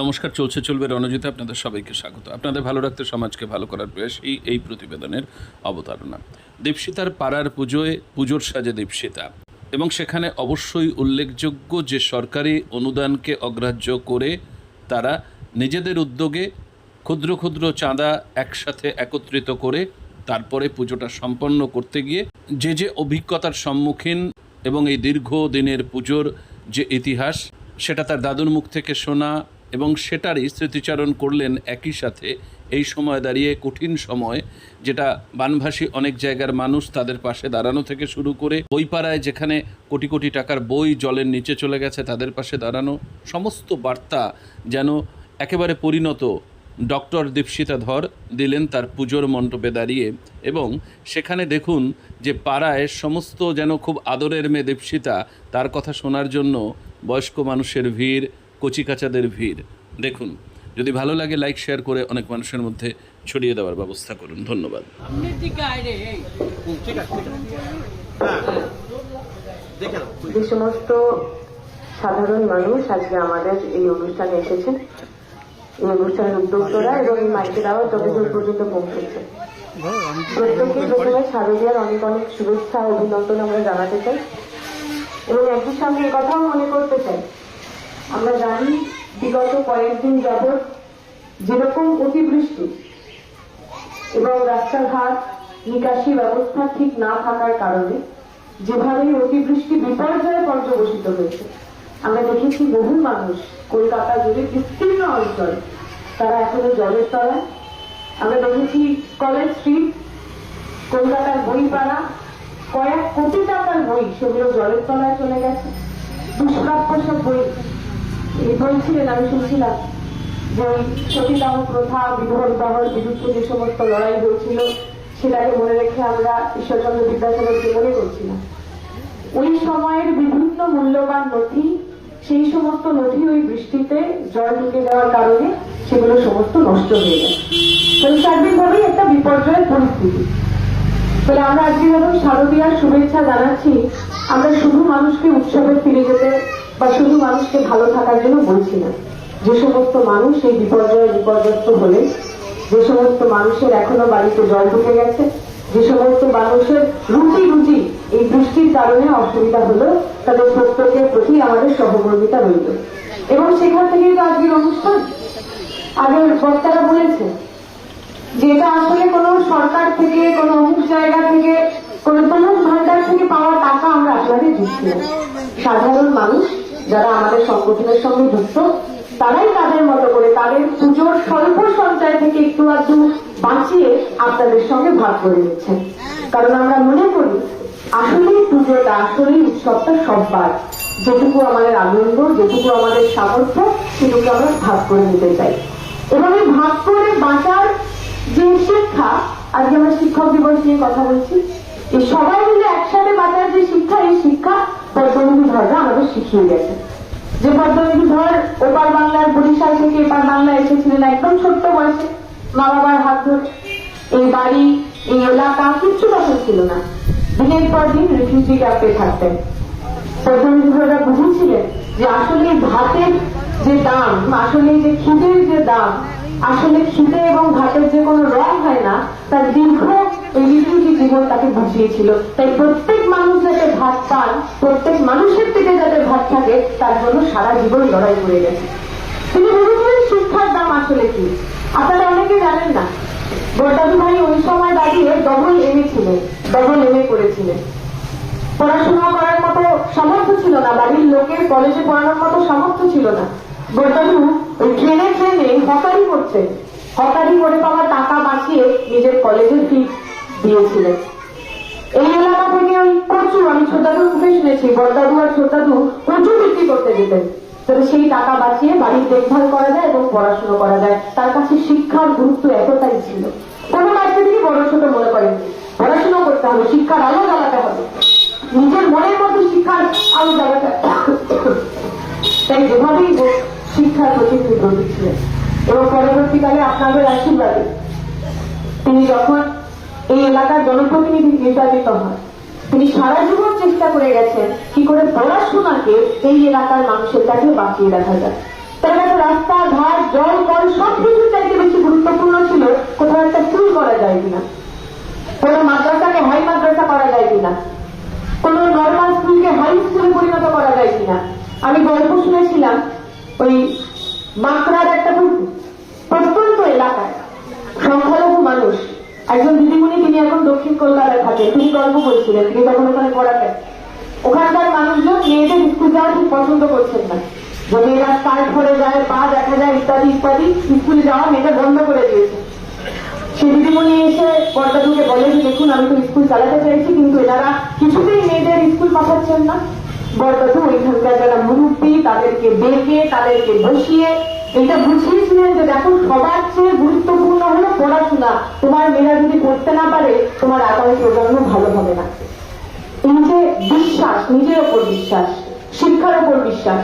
নমস্কার, চলছে, চলবে রণজিতে আপনাদের সবাইকে স্বাগত। আপনাদের ভালো রাখতে সমাজকে ভালো করার প্রয়াসই এই প্রতিবেদনের অবতারণা। দীপশিতার পাড়ার পুজোয় পুজোর সাজে দীপশিতা। এবং সেখানে অবশ্যই উল্লেখযোগ্য যে সরকারি অনুদানকে অগ্রাহ্য করে তারা নিজেদের উদ্যোগে ক্ষুদ্র ক্ষুদ্র চাঁদা একসাথে একত্রিত করে তারপরে পুজোটা সম্পন্ন করতে গিয়ে যে যে অভিজ্ঞতার সম্মুখীন এবং এই দীর্ঘ দিনের পুজোর যে ইতিহাস, সেটা তার দাদুর মুখ থেকে শোনা এবং সেটারই স্মৃতিচারণ করলেন একই সাথে এই সময় দাঁড়িয়ে কঠিন সময়, যেটা বানভাসী অনেক জায়গার মানুষ তাদের পাশে দাঁড়ানো থেকে শুরু করে বইপাড়ায় যেখানে কোটি কোটি টাকার বই জলের নিচে চলে গেছে, তাদের পাশে দাঁড়ানো সমস্ত বার্তা যেন একেবারে পরিণত। ডক্টর দীপশিতা ধর দিলেন তার পুজোর মণ্ডপে দাঁড়িয়ে এবং সেখানে দেখুন যে পাড়ায় সমস্ত যেন খুব আদরের মেয়ে দীপশিতা তার কথা শোনার জন্য বয়স্ক মানুষের ভিড় কচিকাচাদের ভিড়। দেখুন যদি ভালো লাগে লাইক শেয়ার করে অনেক মানুষের মধ্যে ছড়িয়ে দেওয়ার ব্যবস্থা করুন। ধন্যবাদ। এই। যে সমস্ত সাধারণ মানুষ আজকে আমাদের এই অনুষ্ঠানে এসেছেন এই অনুষ্ঠানের উদ্যোক্তরা এবং এই মাইকের আওয়াজ যতদূর পর্যন্ত পৌঁছেছে প্রত্যেককে প্রথমে শারদীয়ার অনেক অনেক শুভেচ্ছা অভিনন্দন আমরা জানাতে চাই এবং একই সঙ্গে কথাও মনে করতে চাই। আমরা জানি বিগত কয়েকদিন যাবৎ যেরকম অতিবৃষ্টি এবং রাস্তাঘাট নিকাশি ব্যবস্থা ঠিক না থাকার কারণে যেভাবে অতিবৃষ্টি বিপর্যয়ে পর্যবসিত হয়েছে, আমরা দেখেছি বহু মানুষ কলকাতা জুড়ে বিস্তীর্ণ অঞ্চল, তারা এখনও জলের তলায়। আমরা দেখেছি কলেজ স্ট্রিট, কলকাতার বইপাড়া, কয়েক কোটি টাকার বই সেগুলো জলের তলায় চলে গেছে। দুষ্প্রাপ্য সব বই বলছিলেন আমি শুনছিলাম যে সতীদাহ প্রথা বিবাহের বিরুদ্ধে যে সমস্ত লড়াই হয়েছিল, সেটাকে মনে রেখে আমরা ঈশ্বরচন্দ্র বিদ্যাসাগরকে মনে করছিলাম। ওই সময়ের বিভিন্ন মূল্যবান নথি, সেই সমস্ত নথি ওই বৃষ্টিতে জল ঢুকে যাওয়ার কারণে সেগুলো সমস্ত নষ্ট হয়ে যায় তো সার্বিকভাবেই একটা বিপর্যয়ের পরিস্থিতি। তাহলে আমরা আজকে যখন শারদীয়ার শুভেচ্ছা জানাচ্ছি, আমরা শুধু মানুষকে উৎসবে ফিরে যেতে বা শুধু মানুষকে ভালো থাকার জন্য বলছি না। যে সমস্ত মানুষ এই বিপর্যয়ে বিপর্যস্ত হলে, যে সমস্ত মানুষের এখনও বাড়িতে জল ঢুকে গেছে, যে সমস্ত মানুষের রুটি রুটি এই বৃষ্টির কারণে অসুবিধা হলো, তাদের প্রত্যেকের প্রতি আমাদের সহমর্মিতা রইল। এবং সেখান থেকেই তো আজকের অনুষ্ঠান। আগের বক্তারা বলেছে যে এটা আসলে কোনো সরকার থেকে, কোনো অমুক জায়গা থেকে, কোনো তমুক ভান্ডার থেকে পাওয়া টাকা আমরা আপনাদের দিচ্ছি সাধারণ মানুষ যারা আমাদের সংগঠনের সঙ্গে যুক্ত, তারাই তাদের মতো করে তাদের পুজোর স্বল্প সঞ্চয় থেকে একটু আধটু বাঁচিয়ে আপনাদের সঙ্গে ভাগ করে নিচ্ছেন। কারণ আমরা মনে করি, আসলেই পুজোটা, আসলেই উৎসবটা সব্বার। যেটুকু আমাদের আনন্দ, যেটুকু আমাদের সামর্থ্য, সেটুকু আমরা ভাগ করে নিতে চাই। এবং এই ভাগ করে বাঁচার যে শিক্ষা, আজকে আমরা শিক্ষক দিবস নিয়ে কথা বলছি সবাই মিলে একসাথে বাঁচার যে শিক্ষা, এই শিক্ষা পদ্মনিধি ধররা আমাদের শিখিয়ে গেছে যে পদ্মনিধি ধর ওপার বাংলার বরিশাল থেকে এপার বাংলা এসেছিলেন একদম ছোট্ট বয়সে, মা বাবার হাত ধরে। এই বাড়ি, এই এলাকা কিচ্ছু তখন ছিল না। দিনের পর দিন রিফিউজি ক্যাম্পে থাকতেন। প্রধানমন্ত্রীরা বুঝেছিলেন যে আসলে ভাতের যে দাম, আসলে যে খিদের যে দাম, আসলে খিদে এবং ভাতের যে কোনো রং হয় না তার দীর্ঘ এই জীবন তাকে বুঝিয়েছিল তাই প্রত্যেক মানুষ যাতে ভাত পান, প্রত্যেক মানুষের থেকে যাতে ভাত থাকে, তার জন্য সারা জীবন লড়াই করে গেছে। তিনি বুঝেছিলেন শিক্ষার দাম আসলে কি? আপনারা অনেকে জানেন না, বরদাদু ভাই ওই সময় দাঁড়িয়ে ডবল এমএ ছিলেন, ডবল এমএ করেছিলেন। পড়াশোনা করার মতো সামর্থ্য ছিল না, বাড়ির লোকের কলেজে পড়ানোর মতো সামর্থ্য ছিল না। গোটালু ওই ট্রেনে ট্রেনে হকারি করছে হকারি করে পাওয়া টাকা বাঁচিয়ে নিজের কলেজের ফি দিয়েছিলেন এই এলাকা থেকে ওই কচু আমি ছোটাদুর মুখে শুনেছি। বড়দাদু আর ছোটাদু কচু বিক্রি করতে যেতেন। তবে সেই টাকা বাঁচিয়ে বাড়ির দেখভাল করা যায় এবং পড়াশোনা করা যায়। তার কাছে শিক্ষার গুরুত্ব এতটাই ছিল। কোনো বাচ্চা তিনি বড় ছোট মনে করেন পড়াশোনা করতে হবে, শিক্ষার আলো জ্বালাতে হবে। নিজের মনের মধ্যে শিক্ষার আলো জ্বালাতে তাই যেভাবেই শিক্ষার প্রতি তিনি ছিলেন। এবং পরবর্তীকালে আপনাদের আশীর্বাদে তিনি যখন এই এলাকার জনপ্রতিনিধি নির্বাচিত হন তিনি সারা জীবন চেষ্টা করে গেছেন কি করে পড়াশোনাকে এই এলাকার মানুষের কাছে বাঁচিয়ে রাখা যায়। তার কাছে রাস্তা, ঘাট, জল, কল সব কিছুর চাইতে বেশি গুরুত্বপূর্ণ ছিল কোথাও একটা স্কুল করা যায় কিনা। কোনো মাদ্রাসাকে হাই মাদ্রাসা করা যায় কিনা। কোন নর্মাল স্কুলকে হাই স্কুলে পরিণত করা যায় কিনা। আমি গল্প শুনেছিলাম, ওই বাঁকড়ার একটা খুব একজন দিদিমণি তিনি এখন দক্ষিণ কলকাতায় থাকেন তিনি গল্প বলছিলেন, তিনি তখন ওখানে পড়াতেন। ওখানকার মানুষজন মেয়েদের স্কুল যাওয়া ঠিক পছন্দ করছেন না। যে মেয়েরা স্কার্ট পরে যায় পা দেখা যায়, ইত্যাদি ইত্যাদি। স্কুলে যাওয়া মেয়েটা বন্ধ করে দিয়েছে। সে দিদিমণি এসে পর্দাটুকে বলেন, দেখুন, আমি তো স্কুল চালাতে চাইছি কিন্তু এনারা কিছুতেই মেয়েদের স্কুল পাঠাচ্ছেন না। বরদাদু ওইখানকার যারা মুরব্বী, তাদেরকে ডেকে, তাদেরকে বসিয়ে এটা বুঝিস বুঝিয়েছিলেন যে দেখো সবার চেয়ে গুরুত্বপূর্ণ হলো পড়াশোনা। তোমার মেয়েরা যদি পড়তে না পারে, তোমার আগামী প্রজন্ম ভালো হবে না। এই যে বিশ্বাস, নিজের ওপর বিশ্বাস, শিক্ষার ওপর বিশ্বাস।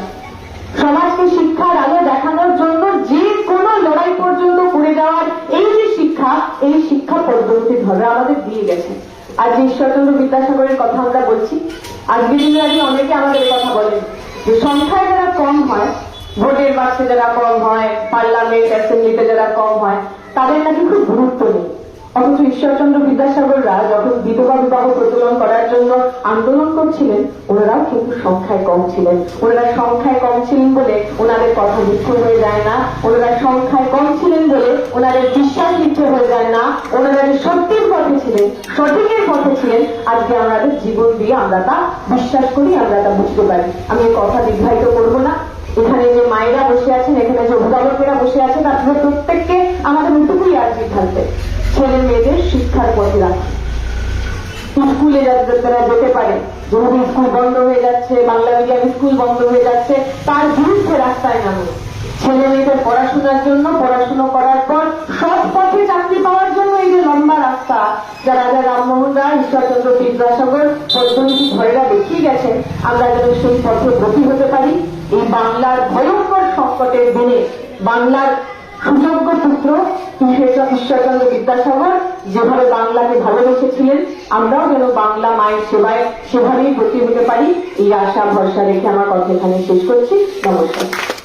সমাজকে শিক্ষার আলো দেখানোর জন্য যে কোনো লড়াই পর্যন্ত করে যাওয়ার এই যে শিক্ষা, এই শিক্ষা পদ্ধতি ধরে আমাদের দিয়ে গেছে। আজ ঈশ্বরচন্দ্র বিদ্যাসাগরের কথা আমরা বলছি। আজকে দিনে আগে অনেকে আমাদের কথা বলেন। যে সংখ্যায় যারা কম হয় ভোটের বাক্সে যারা কম হয়, পার্লামেন্ট, অ্যাসেম্বলিতে যারা কম হয়, তাদের নাকি খুব গুরুত্ব নেই। অথচ ঈশ্বরচন্দ্র বিদ্যাসাগররা যখন বিধবা বিবাহ প্রচলন করার জন্য আন্দোলন করছিলেন, ওনারাও কিন্তু সংখ্যায় কম ছিলেন। ওনারা সংখ্যায় কম ছিলেন বলে ওনাদের কথা মিথ্যে হয়ে যায় না। ওনারা সংখ্যায় কম ছিলেন বলে ওনাদের বিশ্বাস মিথ্যে হয়ে যায় না। ওনারা যে সত্যের পথে ছিলেন, সঠিকের পথে ছিলেন, আজকে আমাদের জীবন দিয়ে আমরা তা বিশ্বাস করি, আমরা তা বুঝতে পারি। আমি কথা দীর্ঘায়িত করব না। এখানে যে মায়েরা বসে আছেন, এখানে যে অভিভাবকেরা বসে আছেন আপনাদের প্রত্যেককে আমাদের উঠুকুই আর্জি থাকবে ছেলে মেয়েদের শিক্ষার পথে রাখা। স্কুলে যাতে তারা যেতে পারে যেভাবে স্কুল বন্ধ হয়ে যাচ্ছে, বাংলা মিডিয়াম স্কুল বন্ধ হয়ে যাচ্ছে, তার বিরুদ্ধে রাস্তায় নামো। ছেলে মেয়েদের পড়াশোনার জন্য, পড়াশোনা করার পর সৎ পথে চাকরি পাওয়ার জন্য এই যে লম্বা রাস্তা, যা রাজা রামমোহন রায়, ঈশ্বরচন্দ্র বিদ্যাসাগর পদ্ধতি ধরেরা দেখিয়ে গেছেন, আমরা যেন সেই পথে ব্রতী হতে পারি। এই বাংলার ভয়ঙ্কর সংকটের দিনে বাংলার সুযোগ্য পুত্র ঈশ্বর- ঈশ্বরচন্দ্র বিদ্যাসাগর যেভাবে বাংলাকে ভালোবেসেছিলেন, আমরাও যেন বাংলা মায়ের সেবায় সেভাবেই ভর্তি হতে পারি। এই আশা, ভরসা রেখে আমার কথা এখানে শেষ করছি। নমস্কার।